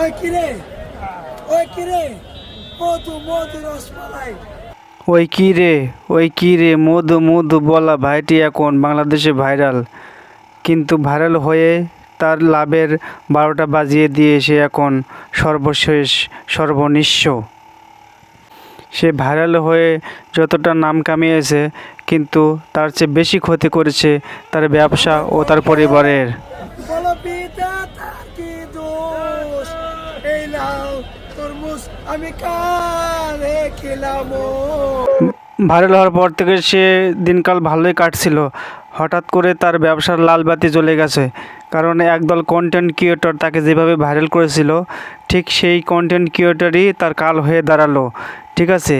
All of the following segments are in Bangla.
ওই কিরে ওই কিরে মধু মধু রসমালাই ওই কি রে ওই কি রে মধু মধু বলা ভাইটি এখন বাংলাদেশে ভাইরাল। কিন্তু ভাইরাল হয়ে তার লাভের বারোটা বাজিয়ে দিয়ে সে এখন সর্বশেষ সর্বনিঃস্ব। সে ভাইরাল হয়ে যতটা নাম কামিয়েছে কিন্তু তার চেয়ে বেশি ক্ষতি করেছে তার ব্যবসা ও তার পরিবারের। তরমুজ আমি কারে খেলামো? ভাইরাল হওয়ার পর থেকে সে দিনকাল ভালোই কাটছিল। হঠাৎ করে তার ব্যবসার লাল বাতি জ্বলে গেছে। কারণ একদল কন্টেন্ট ক্রিয়েটর তাকে যেভাবে ভাইরাল করেছিল ঠিক সেই কন্টেন্ট ক্রিয়েটরই তার কাল হয়ে দাঁড়াল। ঠিক আছে?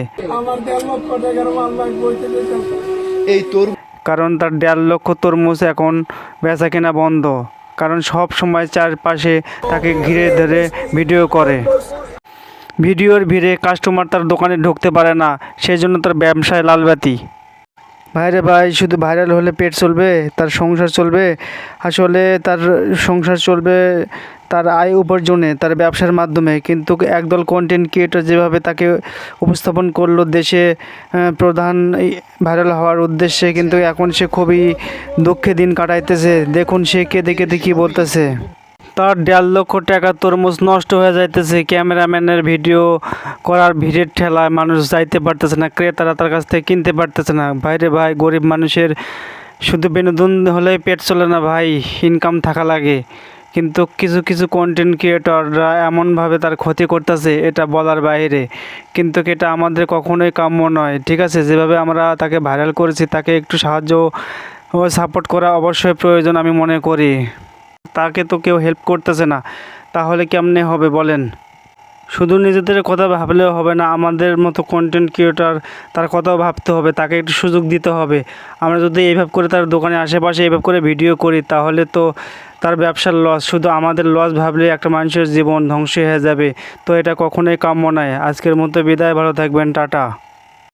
এই তোর কারণ তার দেড় লক্ষ তরমুজ এখন বেচা কেনা বন্ধ। কারণ সব সময় চারপাশে তাকে ঘিরে ধরে ভিডিও করে। ভিডিওর ভিড়ে কাস্টমার তার দোকানে ঢুকতে পারে না সেই জন্য তার ব্যবসায় লালবাতি ভাইরে ভাই, শুধু ভাইরাল হলে পেট চলবে, তার সংসার চলবে, আসলে তার সংসার চলবে, তার আয় উপার্জনে, তার ব্যবসার মাধ্যমে। কিন্তু একদল কন্টেন্ট ক্রিয়েটর যেভাবে তাকে উপস্থাপন করল দেশে প্রধান ভাইরাল হওয়ার উদ্দেশ্যে, কিন্তু এখন সে খুবই দুঃখে দিন কাটাইতেছে। দেখুন সে কেঁদে কেঁদে কী বলতেছে। তার দেড় লক্ষ টাকা তরমুজ নষ্ট হয়ে যাইতেছে। ক্যামেরাম্যানের ভিডিও করার ভিড়ের ঠেলায় মানুষ যাইতে পারতেছে না, ক্রেতারা তার কাছ থেকে কিনতে পারতেছে না। ভাইরে ভাই, গরিব মানুষের শুধু বিনোদন হলেই পেট চলে না ভাই ইনকাম থাকা লাগে। কিন্তু কিছু কিছু কন্টেন্ট ক্রিয়েটররা এমনভাবে তার ক্ষতি করতেছে, এটা বলার বাইরে। কিন্তু এটা আমাদের কখনোই কাম্য নয়, ঠিক আছে? যেভাবে আমরা তাকে ভাইরাল করেছি, তাকে একটু সাহায্য ও সাপোর্ট করা অবশ্যই প্রয়োজন আমি মনে করি। তাকে তো কেউ হেল্প করতেছে না। তাহলে কেমনে হবে বলেন? শুধু নিজেদের কথা ভাবলেও হবে না, আমাদের মতো কন্টেন্ট ক্রিয়েটর তার কথাও ভাবতে হবে, তাকে একটু সুযোগ দিতে হবে। আমরা যদি এইভাবে করে তার দোকানে আশেপাশে এইভাবে করে ভিডিও করি, তাহলে তো তার ব্যবসার লস শুধু আমাদের লস ভাবলে একটা মানুষের জীবন ধ্বংস হয়ে যাবে। তো এটা কখনোই কাম্য নয়। আজকের মতো বিদায়, ভালো থাকবেন, টাটা।